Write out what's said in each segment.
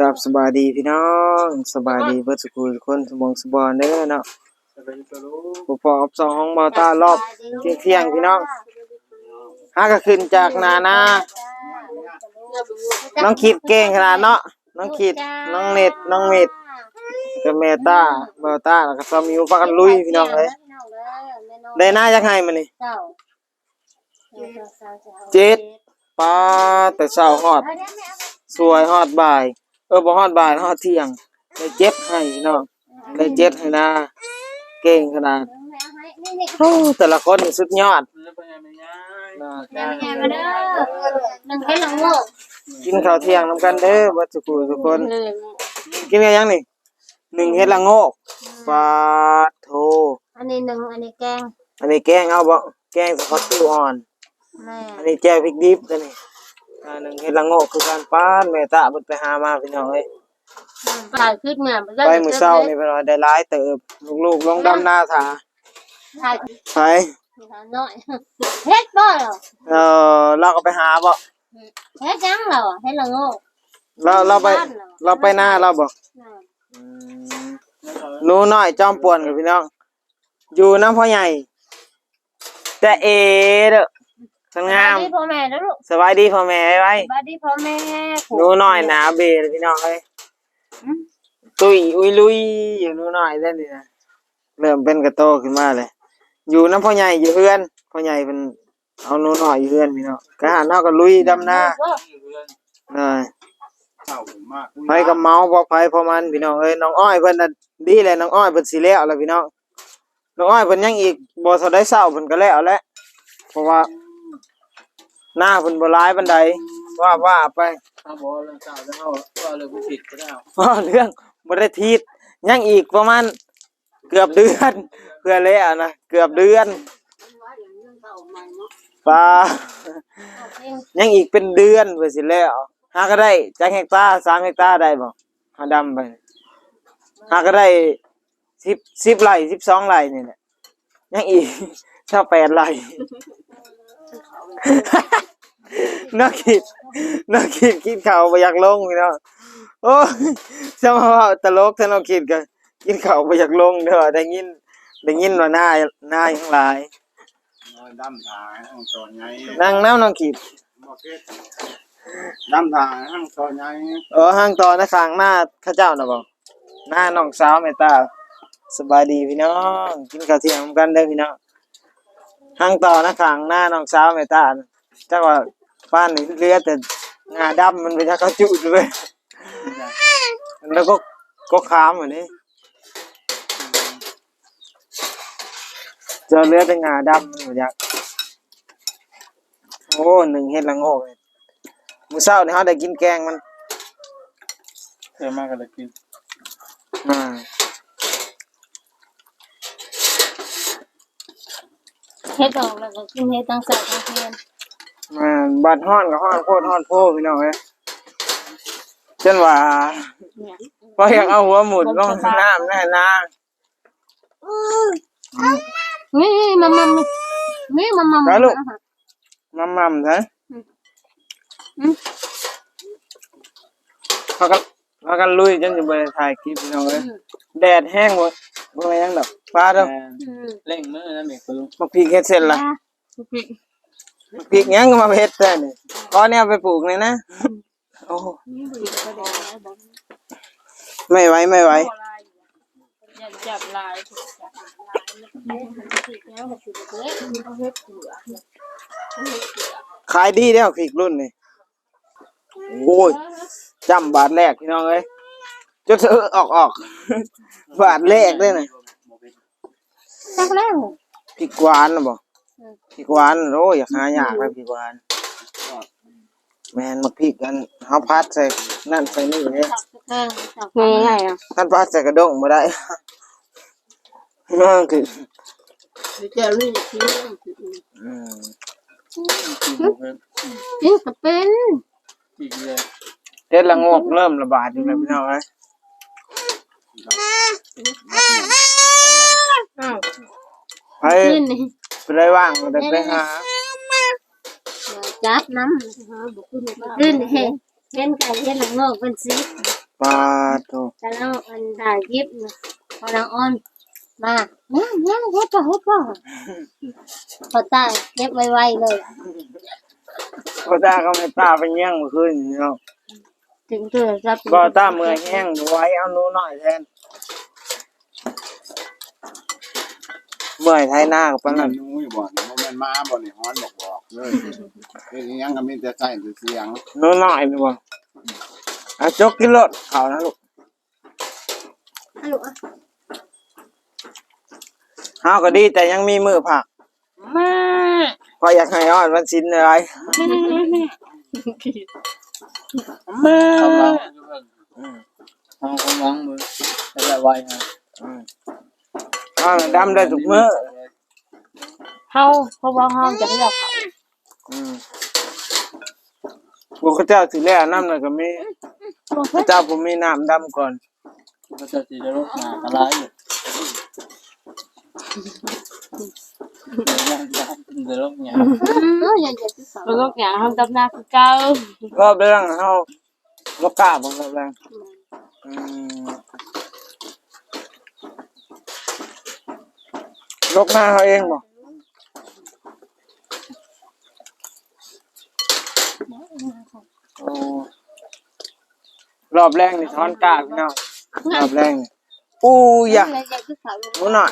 กับสบายดีพี่น้องสบายดีเบิดสุขุทุกคนสมองสบอนเด้อเนาะผู้ปอบสองห้องมาตารอบเที่ยงเที่ยงพี่น้องหาก็ขึ้นจากนานาน้องคิดเก่งขนาดเนาะน้องคิดน้องเน็ตน้องเม็ดกับเมตาเบาตาแล้วก็ซอมิวพากันลุยพี่น้องเอ้ยได้หน้าจักให้มันนี่เจ้าเจ็ดปลาแต่เช้าฮอดสวยฮอดบ่าย เออบ่ฮอดบ่ายฮอดเที่ยงได้เจ็ดให้พี่น้องได้เจ็ดให้นะเก่งขนาดโอ้แต่ละคนนี่สุดยอดนะแม่แม่มาเด้อหนึ่งให้หลังโง่กินข้าวเที่ยงนํกันเด้อเบัดสุขุทุกคน กินกันยังนี่หนึ่งเฮ็ดละโงกปลาโทอันนี้หนึ่งอันนี้แกง อันนี้แกงเอาบ่แกงสะพัดตู้อ่อนแม่อันนี้แจ่วพริกดิบตัวนี้ อันหนึ่งเฮ็ดละโงกคือการป้านแม่ตาเพิ่นไปหามาพี่น้องเอ้ยปลาขึ้นเนี่ยไปมื้อเช้านี่เพิ่นว่าได้หลายเติบลูกๆลงดำนาถาใช่ไปน้อยเฮ็ดบ่เหรอเออเราก็ไปหาบ่เฮ็ดยังเหรอเฮ็ดหลังโง่เราเราไปเราไปหน้าเราบ่อืมหนูน้อยจอมป่วนกับพี่น้อง อยู่น้ำพ่อใหญ่ แต่เอเด้อ สงามดีพ่อแม่แล้วลูกสบายดีพ่อแม่ไว้ไว้บาดีพ่อแม่หนูน้อยหนาเบเลยพี่น้องเอ้ยตุยอุยลุยอยู่หนูน้อยได้นี่นะเริ่มเป็นกระโตขึ้นมาเลย อยู่น้ำพ่อใหญ่อยู่เพื่อนพ่อใหญ่เป็นเอาหนูน้อยอยู่เพื่อนพี่น้องกะหาเนาะก็ลุยดำนาเอ้ยไปกับเมาบ่ไปพอมันพี่น้องเอ้ยน้องอ้อยเพิ่นน่ะดีเลยน้องอ้อยเพิ่นสิแล้วล่ะพี่น้องน้องอ้อยเพิ่นยังอีกบ่ทันได้เศร้าเพิ่นก็แล้วแหละเพราะว่า หน้าเพิ่นบ่ร้ายปานใดว่าว่าไปถ้าบอกเรื่องเก่าแล้วเอาก็เลยผู้ผิดก็ได้เอาเพราะเรื่องบริทีดยังอีกประมาณเกือบเดือนเพื่อแล้วนะเกือบเดือนปลายังอีกเป็นเดือนเพื่อสิแล้วหาก็ได้จักเฮกตาร์สามเฮกตาร์ได้บ่หาดำไปหาก็ได้สิบสิบไร่สิบสองไร่นี่แหละยังอีกชาแปดไร่นั กคิดนักคิดคิดข่าวไปอยากลงพี่น้องโอ้ยจะมาว่าตลกถ้าเราคิดกันกินข่าวไปอยากลงเด้อได้ยินได้ยินว่าหน้าหน้าทั้งหลายน้อยดำทางห้องซอยไงนั่งน้ำน้องขีดบอกเพชรดำทางห้องซอยไงเออห้างต่อนะข้างหน้าข้าเจ้าน่ะบ่หน้าน้องสาวแม่ตาสบายดีพี่น้องกินข้าวเที่ยงนำกันเด้อพี่น้องห้างต่อนะข้างหน้าน้องสาวแม่ตาน่ะจักว่า บ้านนี่เหลือแต่งาดำมันไปทักเขาจุดเลย แล้วก็ก็ค้ามอันนี้เจอเลือดเป็นงาดำมันหมดยักโอ้หนึ่งเฮ็ดละโงกเลยมื้อเช้านี่เฮาได้กินแกงมันเท่มากกันเลยกินอ่าเฮ็ดออกแล้วก็กินเฮ็ดตั้งสายตั้งเทียน มาบัดฮ้อนก็ฮ้อนโพดฮ้อนโพพี่น้องเอ้ยจนว่าเนี่ยพออยากเอาหัวหมุนลงน้ำแน่นานี่มามานี่มามามัมมัมซะพากันพากันลุยจนจะได้ถ่ายคลิปพี่น้องเอ้ยแดดแห้งบ่บ่แม่นหยังดอกฟ้าเด้อเร่งมือนั่นเองคุณลุงมาพริกเฮ็ดเสร็จละพ ริกหยังก็มาเฮ็ดแต่นี่ขอเนี่ยเอาไปปลูกเลยนะโอ้ไม่ไหวไม่ไหวจับลายแล้วก็คือเล็กเฮ็ดเผือขายดีแล้วพริกรุ่นนี่โอ้ยจำบาทแรกพี่น้องเอ้ยจนเธอออกออกบาทแรกเลยนะตักแล้วพริกหวานน่ะบ่ พริกหวานโอ้ยอยากหายากนะพริกหวานแมนมักพริกกันเฮาพัดใส่นั่นใส่นี่เด้เออไงอะท่านพัดใส่กระด้งบ่ได้นั่นคือเจ้านี่กินอืมกินก็เป็นอีกเลยเฮ็ดละงกเริ่มระบาดอยู่แล้วพี่น้องเอ้ยอ้าไป ไปได้ว่างก็ได้ไปหาจับน้ำขึ้นนี่เห็นไก่เห็นหนังงอกเป็นสีปลาโตแต่แล้วอันได้ยิบนะพอนางอ้อนมาเนี่ยเนี่ยเฮ็ดป่ะเฮ็ดป่ะพอตาเก็บไวๆเลยก็ตาก็ไม่ตาไปแย่งเมื่อคืนนี่เนาะถึงตัวรับก็ตาเมื่อยแห้งไว้เอาหนูหน่อยแทน เมื่อยไทยหน้ากับปานนั่นั้นนนู้อยู่บ่อนมันเป็นม้าบ่นี่ฮ้อนบอกบอกเลยเป็นอิหยังก็มีแต่ใส่แต่เสียงหนูหน่อยนี่บ่อะจกกินรถเขานะลูกฮัลโหลเฮาก็ดีแต่ยังมีมือผักมาพออยากให้อ้อนวันสินอะไรมากำลังเอากำลังมือแต่ละวัยฮะ อ้อนดำได้ทุกมื้อเฮาเพราะว่าเฮาจะเลือกเขาอืมพวกเขาเจ้าสิแล้วน้ำน่ะก็มีพระเจ้าผมมีน้ำดำก่อนก็จะสีได้รถหนาอะไรอยู่ยังยังเดี๋ยวรถหนาเอออย่าอย่าที่เขาลูกอย่างเฮากับหน้าคือเก่ารอบเรื่องเฮาบ่กล้าบ่รอบแรงอืม ลกหน้าเขาเองบ่โอ้รอบแรกนี่ถอนกากพี่น้องรอบแรกนี่อู้ยะอย่าอย่าที่เขาหนูหน่อย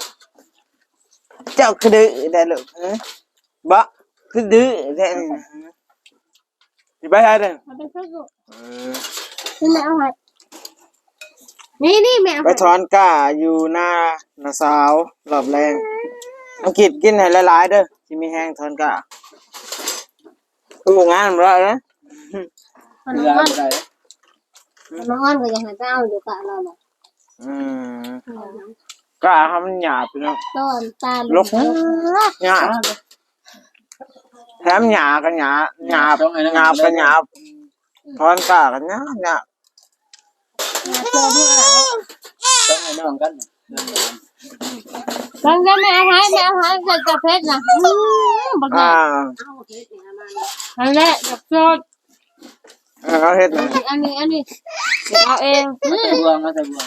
เจ้าคือดื้อได้ลูกฮะบะคือดื้อได้นี่ฮะสิไปหาเด้อมันเป็นเพื่อนกูเออนี่แม่เอาให้นี่นี่แม่เอาไปถอนก้าอยู่หน้านาสาวรอบแรง อังกฤษกินให้หลายๆเด้อสิมีแห้งถอนก้าอู้งานบ่ได้นะพอเรืน้องออ้อนอะไรพอน้องอ้อนก็ยังให้ไปเอาอยู่กับเราน่ะอืมก้าเขามันหยาบพี่น้องต้นตาลกหยาบแถมหยาก็หยาหยาบหยาบก็หยาบถอนก้าก็หยาบหยาบตัวพวกอะไรต้องให้น้องกัน บางทีแม่เอาให้แม่เอาให้จะจะเพชรนะอืมบางทีอ่าอันแรกจะโจดเออเอาเฮ็ดหน่อยอันนี้อันนี้เดี๋ยวเอาเองอืมใส่บวงนะใส่บวง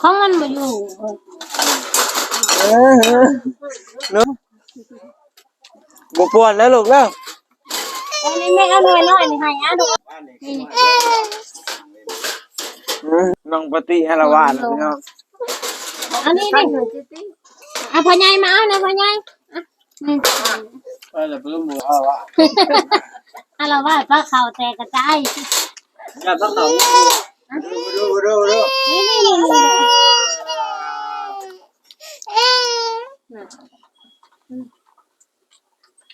ของมันมาอยู่เออเออเนาะบ่ปวนแล้วลูกเด้ออันนี้แม่เอาหน่อยน้อยนี่ให้อะดูนี่อืมน้องปฏิให้ละวาดพี่น้อง อันนี้นี่อะพ่อใหญ่มาเอานะพ่อใหญ่อะนี่ไปแล้วเพิ่มบัวเอาวะอะเราว่าป้าเขาแตกกระจายอย่าต้องเอาดูดูดูนี่นี่นี่นี่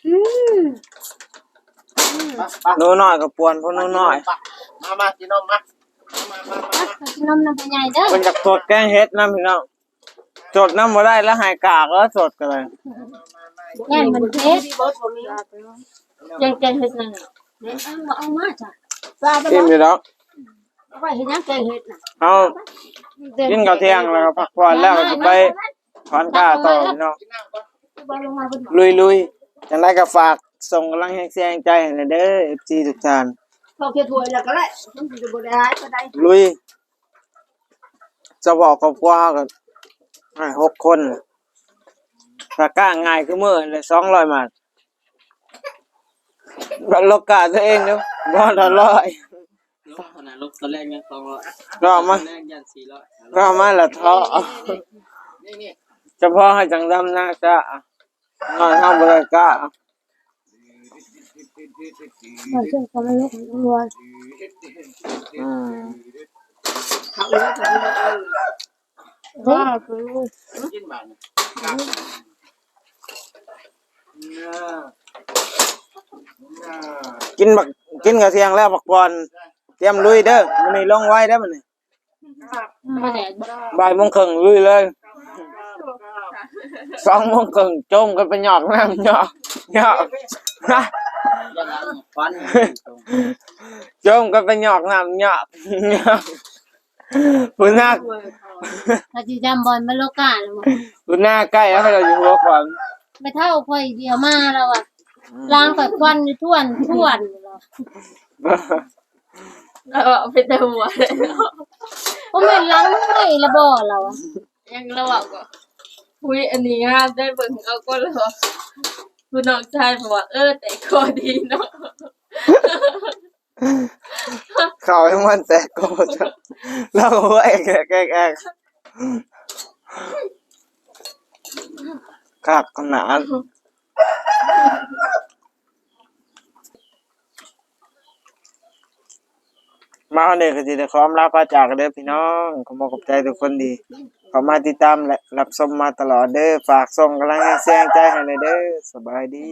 อืมหนูน้อยก็ปวนพวกหนูน้อย มามากินนมมา มามามานมน้ำพ่อใหญ่เด้อเพิ่นจะสดแกงเฮ็ดนํพี่น้อง สดน้ำบ่ได้แล้วหายกากแล้วสดกันเลยแง่มันเพชรยังเก่งเฮ็ดนั่นน่ะเดี๋ยวเอาเอามาจ้ะปลาไปอิ่มอยู่แล้วเอาไปเฮ็ดยังเก่งเฮ็ดน่ะเอากินข้าวเที่ยงแล้วก็พักผ่อนแล้วก็จะไปถอนก้าต่อพี่น้องไปลงมาบนลุยลุยจังไรก็ฝากส่งกำลังแรงใจให้หน่อยเด้อ FC ทุกท่านเขาเขียนถวยแล้วก็ได้มันจะบ่ได้หายก็ได้ลุยจะบอกครอบครัวเรากั นหกคนถ้ากล้าง่ายคือมือเลยสองร้อยบาทบัตรโลกาตัวเองเนาะบ่ละร้อยลูกขนาดลูกตอนแรกเนี่ยสองร้อยรอมาแรกยันสี่ร้อยรอมาละท้อนี่นี่เฉพาะให้จังดำหน้าจ้าน้อยห้ามบริกล้าเราเชื่อเขาไม่รู้ของรวยอืมว่าคือกิ นบ้านกินบักกินกระเทียงแล้วบักบอลเตรียมลุยเด้อมันนี่ลงไว้ได้อมันนี่มาแต่บ่ายโมงครึ่งลุยเลยสองโมงครึ่งจมกันไปหยอกน้ำหยอกหยอกฮะยันหลังฟันจมกันไปหยอกน้ำหยอกหยอกคุณหน้า ถ้าสิจำบอลมาโลกาแล้วคุณหน้าใกล้แล้วให้เราอยู่หัวก่อนไม่เท่าค่อยเดียวมาแล้วอะล้างแบบควันท่วนท่วนเหรอแล้วเอาไปเติมหัวเลยเนาะเพราะมันล้างไม่ระบอเราอะยังระหว่างก็คุยอันนี้งามได้เบิ่งเอาก็เลยว่าคุณน้องชายบอกว่าเออแต่ก็ดีเนาะ เขาให้มันแตกโกจะแล้วก็ว่าแอกแอกแอกแอกคักขนาดมาเอาเนี่ยก็จะได้ขอมลาพระจากเด้อพี่น้องขอบอกับใจทุกคนดีขอมาติดตามและรับชมมาตลอดเด้อฝากส่งกำลังใจให้แรงใจให้เลยเด้อสบายดี